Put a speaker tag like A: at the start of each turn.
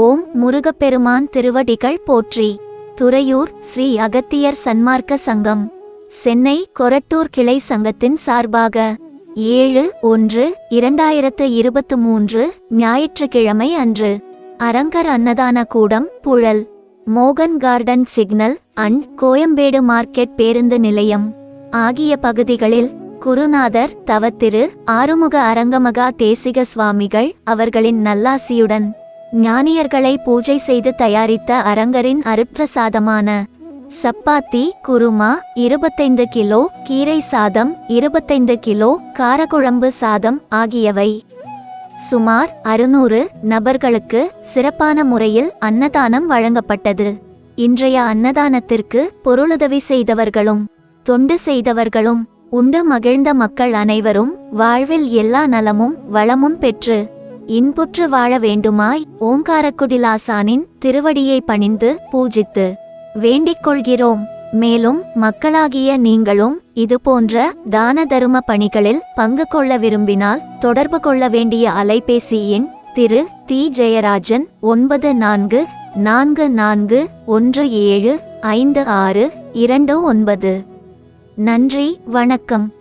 A: ஓம் முருகப்பெருமான் திருவடிகள் போற்றி. துறையூர் ஸ்ரீ அகத்தியர் சன்மார்க்க சங்கம். சென்னை கொரட்டூர் கிளை சங்கத்தின் சார்பாக ஏழு ஒன்று இரண்டாயிரத்து இருபத்து மூன்று ஞாயிற்றுக்கிழமை அன்று. அரங்கர் அன்னதான கூடம் புழல். மோகன் garden signal and Koyambedu market பேருந்து நிலையம். ஆகிய பகுதிகளில் குருநாதர் தவத்திரு ஆறுமுக அரங்கமகா தேசிக சுவாமிகள் அவர்களின் நல்லாசியுடன் ஞானியர்களை பூஜை செய்து தயாரித்த அரங்கரின் அருப்பிரசாதமான சப்பாத்தி குருமா இருபத்தைந்து கிலோ கீரை சாதம் இருபத்தைந்து கிலோ காரக்குழம்பு சாதம் ஆகியவை. சுமார் அறுநூறு நபர்களுக்கு சிறப்பான முறையில் அன்னதானம் வழங்கப்பட்டது. இன்றைய அன்னதானத்திற்கு பொருளுதவி செய்தவர்களும் தொண்டு செய்தவர்களும் உண்டு மகிழ்ந்த மக்கள் அனைவரும் வாழ்வில் எல்லா நலமும் வளமும் பெற்று இன்புற்று வாழ வேண்டுமாய் ஓங்காரக்குடிலாசானின் திருவடியை பணிந்து பூஜித்து வேண்டிக் கொள்கிறோம் மேலும் மக்களாகிய நீங்களும் இதுபோன்ற தான தரும பணிகளில் பங்கு கொள்ள விரும்பினால் தொடர்பு கொள்ள வேண்டிய அலைபேசி எண் திரு தி ஜெயராஜன் ஒன்பது நான்கு நான்கு நான்கு ஒன்று ஏழு ஐந்து ஆறு இரண்டு ஒன்பது. நன்றி வணக்கம்.